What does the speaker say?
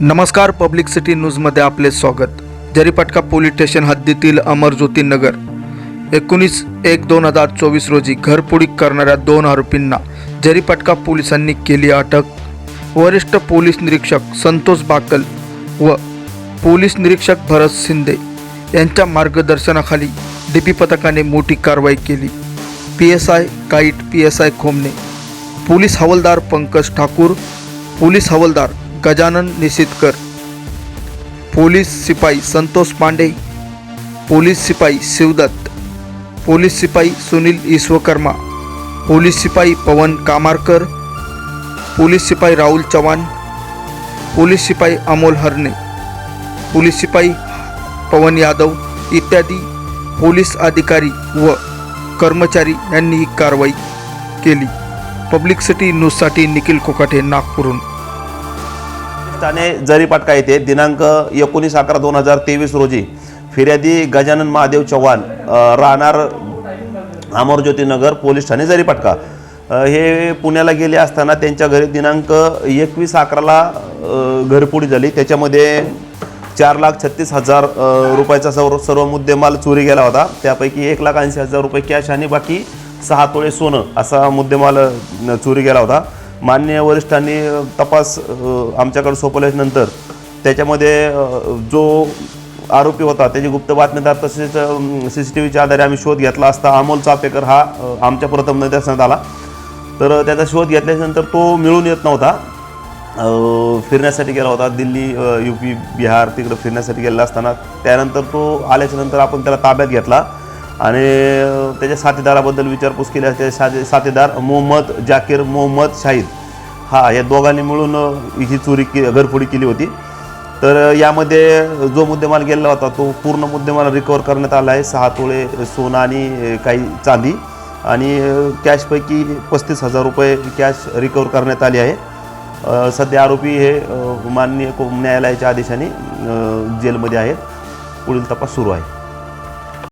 नमस्कार public city न्यूजमध्ये आपले स्वागत. जरीपटका पोलीस स्टेशन हद्दीतील अमरज्योती नगर एकोणीस एक दोन हजार चोवीस रोजी घरपुडी करणाऱ्या दोन आरोपींना जरीपटका पोलिसांनी केली अटक. वरिष्ठ पोलीस निरीक्षक संतोष बाकल व पोलीस निरीक्षक भरत शिंदे यांच्या मार्गदर्शनाखाली डी पी पथकाने मोठी कारवाई केली. P S I Kaite P S I Khomane police हवालदार पंकज ठाकूर पोलीस हवालदार गजानन निशितकर पोलीस शिपाई संतोष पांडे. पोलीस शिपाई शिवदत्त. पोलीस शिपाई सुनील ईश्वकर्मा. पोलीस शिपाई पवन कामारकर. पोलीस शिपाई राहुल चव्हाण. पोलीस शिपाई अमोल हरणे. पोलीस शिपाई पवन यादव इत्यादी पोलीस अधिकारी व कर्मचारी यांनी ही कारवाई केली. पब्लिक सिटी न्यूजसाठी निखिल कोकाटे नागपूरहून. ठाणे जरीपाटका येथे दिनांक एकोणीस अकरा दोन हजार तेवीस रोजी फिर्यादी गजानन महादेव चव्हाण राहणार अमरज्योतीनगर पोलीस ठाणे जरीपाटका हे पुण्याला गेले असताना त्यांच्या घरी दिनांक एकवीस अकराला अ, घरपुडी झाली. त्याच्यामध्ये चार लाख छत्तीस हजार रुपयाचा सर्व सर्व मुद्देमाल चोरी गेला होता. त्यापैकी एक लाख ऐंशी हजार रुपये कॅश आणि बाकी सहा तोळे सोनं असा मुद्देमाल चोरी गेला होता. मान्य वरिष्ठांनी तपास आमच्याकडे सोपवल्यानंतर त्याच्यामध्ये जो आरोपी होता त्याची गुप्त बातमीदार तसेच सी सी टी व्हीच्या आधारे आम्ही शोध घेतला असता. अमोल चापेकर हा आमच्या प्रथम निदर्शनात आला. तर त्याचा शोध घेतल्यानंतर तो मिळून येत नव्हता. फिरण्यासाठी गेला होता. दिल्ली यू पी बिहार तिकडं फिरण्यासाठी गेलेला असताना. त्यानंतर तो आल्याच्यानंतर आपण त्याला ताब्यात घेतला. आणि त्याच्या साथीदाराबद्दल विचारपूस केली असते. साथी साथीदार मोहम्मद जाकीर मोहम्मद शाहीद. हा या दोघांनी मिळून ही चोरी के घरफोडी केली होती. तर यामध्ये जो मुद्देमाल गेलेला होता तो पूर्ण मुद्देमाल रिकवर करण्यात आला आहे. सहा तोळे सोनं आणि काही चांदी. आणि कॅशपैकी पस्तीस हजार रुपये कॅश रिकवर करण्यात आली आहे. सध्या आरोपी हे माननीय को- न्यायालयाच्या आदेशाने जेलमध्ये आहेत. पुढील तपास सुरू आहे.